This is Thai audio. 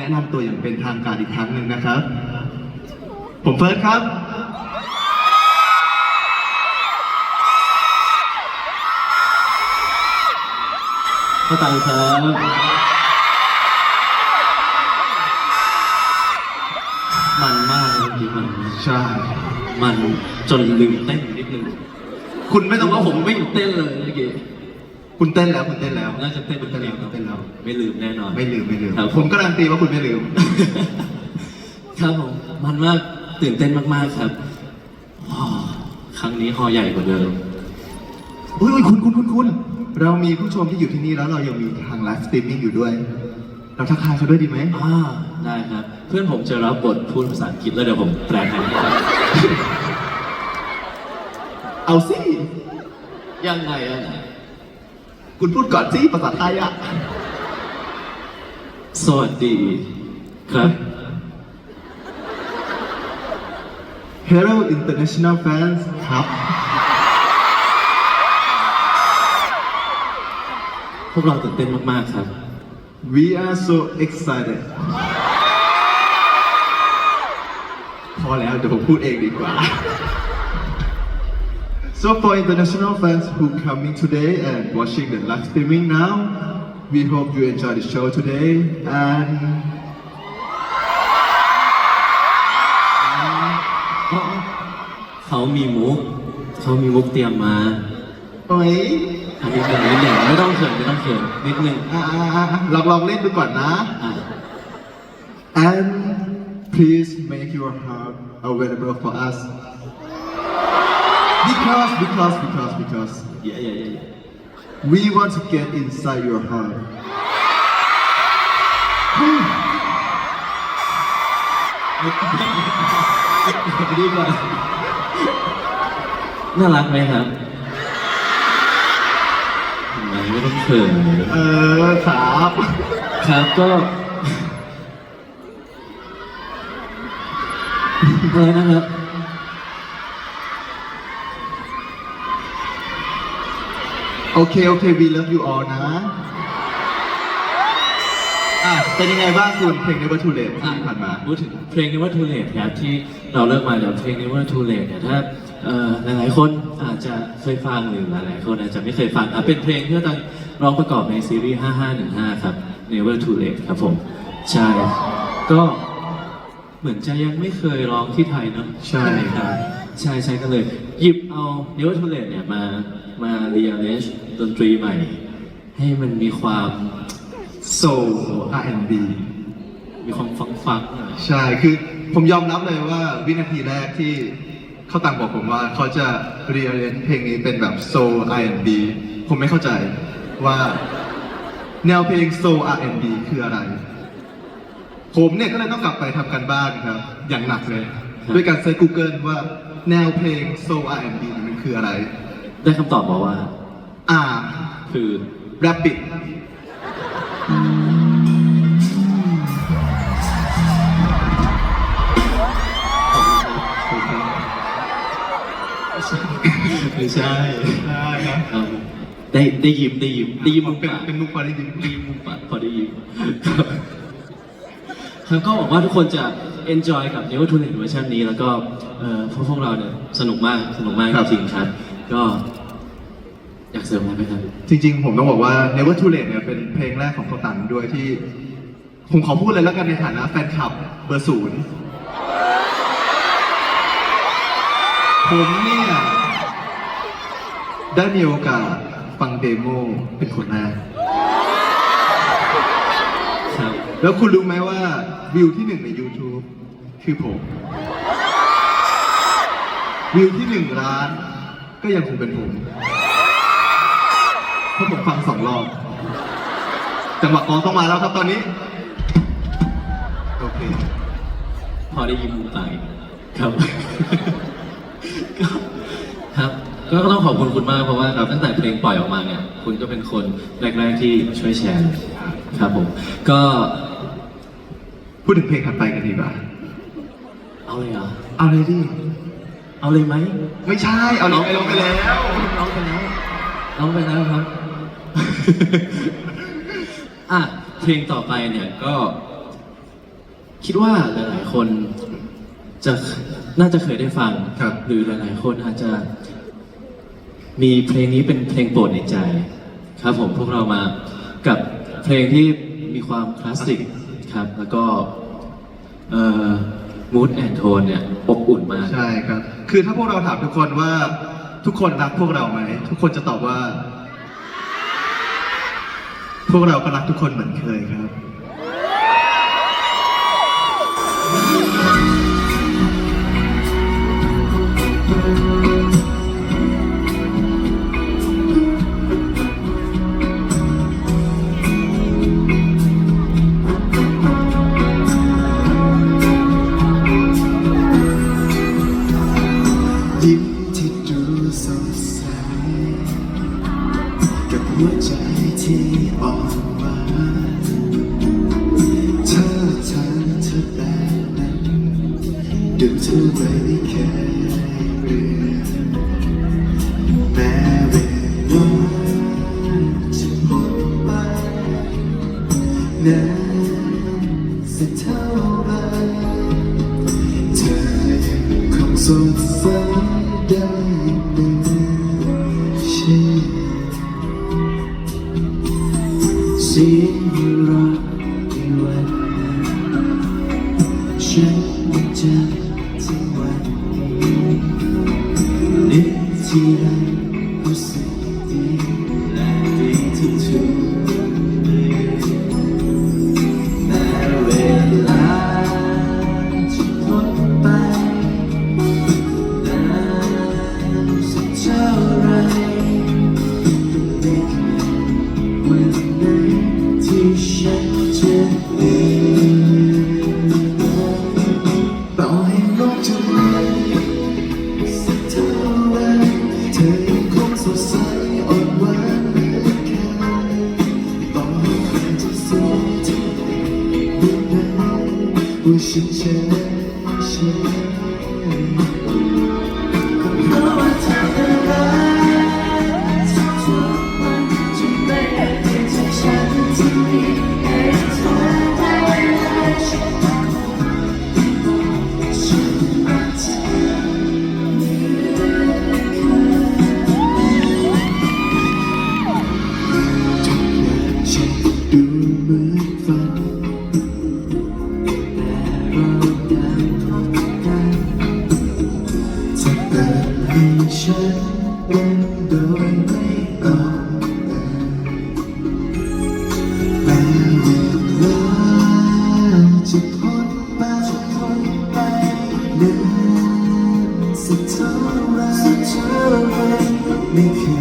แนะนำตัวอย่างเป็นทางการอีกครั้งหนึ่งนะครับ ผมเฟิร์สครับ เข้าตังครับมันมากเมื่อกี้มันใช่มันจนลืมเต้นนิดนึงคุณไม่ต้องว่าผมไม่เต้นเลยเมื่อกี้ คุณเต้นแล้วคุณเต้นแล้วน่าจะเต้นเป็นเต้นเดีแล้ยววเต้นแล้ว ไม่ลืมแน่นอน ไม่ลืมไม่ลืมครับ ผมการันตีว่าคุณไม่ลืม ครับผมมันมากตื่นเต้นมากๆครับว้าวครั้งนี้ฮอใหญ่กว่าเดิมอุ้ยอุ๊ยคุณคุณคุณคุณเรามีผู้ชมที่อยู่ที่นี่แล้วเรายังมีทางไลฟ์สตรีมมิ่งอยู่ด้วย เราทักทายเขาด้วยดีไหมอ่าได้ครับ เพื่อนผมจะรับบทพูดภาษาอังกฤษแล้วเดี๋ยวผมแปลให้ครับเอาสิยังไงยังไง คุณพูดก่อนสิภาษาไทยอะ สวัสดีครับ Hello International Fans ครับ พวกเราตื่นเต้นมากๆครับ We are so excited พอแล้วเดี๋ยวผมพูดเองดีกว่า So for international fans who coming today and watching the live streaming now, we hope you enjoy the show today and เขามีมุก เขามีมุกเตรียมมา โอ้ย อันนี้เป็นนิดหนึ่งไม่ต้องเขินไม่ต้องเขินนิดหนึ่ง อ่ะอ่ะอ่ะอ่ะลองลองเล่นดูก่อนนะ อ่ะ and please make your heart available for us Because because because because เย่เย่เย่ we want to get inside your heart ดีกว่าน่ารักไหมครับเห็นไหมไม่ต้องเขินเออครับครับก็อะไรนะครับ โอเค โอเค we love you all นะ อะ เป็นยังไงบ้างคุณเพลง Never Too Late ที่ผ่านมา พูดถึงเพลง Never Too Late ครับที่เราเลิกมาจากเพลง Never Too Late เนี่ยถ้าเอ่อหลายๆคนอาจจะเคยฟังหรือหลายๆคนอาจจะไม่เคยฟังอะเป็นเพลงที่ต้องร้องประกอบในซีรีส์ 5515 ครับ Never Too Late ครับผม ใช่ ก็เหมือนจะยังไม่เคยร้องที่ไทยเนอะใช่ไหมครับ ใช่ใช่ก็เลย หยิบเอา Never Too Late เนี่ยมา มา rearrange ดนตรีใหม่ ให้มันมีความ soul R&B มีความฟังฟังๆหน่อยใช่ คือผมยอมรับเลยว่าวินาทีแรกที่เขาตังบอกผมว่าเขาจะเรียนเพลงนี้เป็นแบบ soul R&B ผมไม่เข้าใจว่าแนวเพลง soul R&B คืออะไร ผมเนี่ยก็เลยต้องกลับไปทำกันบ้านครับ อย่างหนักเลย ด้วยการเซิร์ช Google ว่าแนวเพลง soul R&B มันคืออะไร ได้คำตอบมาว่า อ่าคือ Rabbit ไม่ใช่ใช่ครับครับได้ได้ยิ้มได้ยิ้มได้ยิ้มมุมเป็นปากเป็นมุกพอได้ยินได้ยิ้มมุมปากพอได้ยิ้มครับครับก็หวังว่าทุกคนจะ enjoy กับ Never Too Late เวอร์ชันนี้ แล้วก็เอ่อพวกพวกเราเนี่ยสนุกมากสนุกมากจริงๆครับ ก็อยากเสริมอะไรไหมครับ จริงๆ ผมต้องบอกว่า Never Too Late เนี่ยเป็นเพลงแรกของโคตันด้วยที่ ผมขอพูดเลยแล้วกันในฐานะแฟนคลับเบอร์ศูนย์ผมเนี่ย ได้มีโอกาสฟังเดโมเป็นคนแรกครับแล้วคุณรู้ไหมว่าวิวที่หนึ่งใน YouTube คือผม วิวที่หนึ่งล้าน ก็ยังคงเป็นผมเพราะผมฟังสองรอบ จังหวะกลองต้องมาแล้วครับตอนนี้ โอเค พอได้ยิ้มมุมปากครับก็ครับก็ต้องขอบคุณคุณมากเพราะว่าตั้งแต่เพลงปล่อยออกมาเนี่ย คุณก็เป็นคนแรกๆที่ช่วยแชร์ครับผม ก็พูดถึงเพลงถัดไปกันดีกว่า เอาเลยเหรอ เอาเลยดิ เอาเลยไหมไม่ใช่ เอาเลยไปลงไปแล้ว ร้องไปแล้วร้องไปแล้วครับ อะเพลงต่อไปเนี่ยก็ คิดว่าหลายๆคนจะน่าจะเคยได้ฟังครับ หรือหลายๆคนอาจจะ มีเพลงนี้เป็นเพลงโปรดในใจ ครับผมพวกเรามากับเพลงที่มีความคลาสสิกครับ แล้วก็ เอ่อ มูดแอนโทนเนี่ยอบอุ่นมาก ใช่ครับ คือถ้าพวกเราถามทุกคนว่าทุกคนรักพวกเราไหม ทุกคนจะตอบว่า พวกเราก็รักทุกคนเหมือนเคยครับ ยิ้ม คงส ว่าฉัน ไม่เ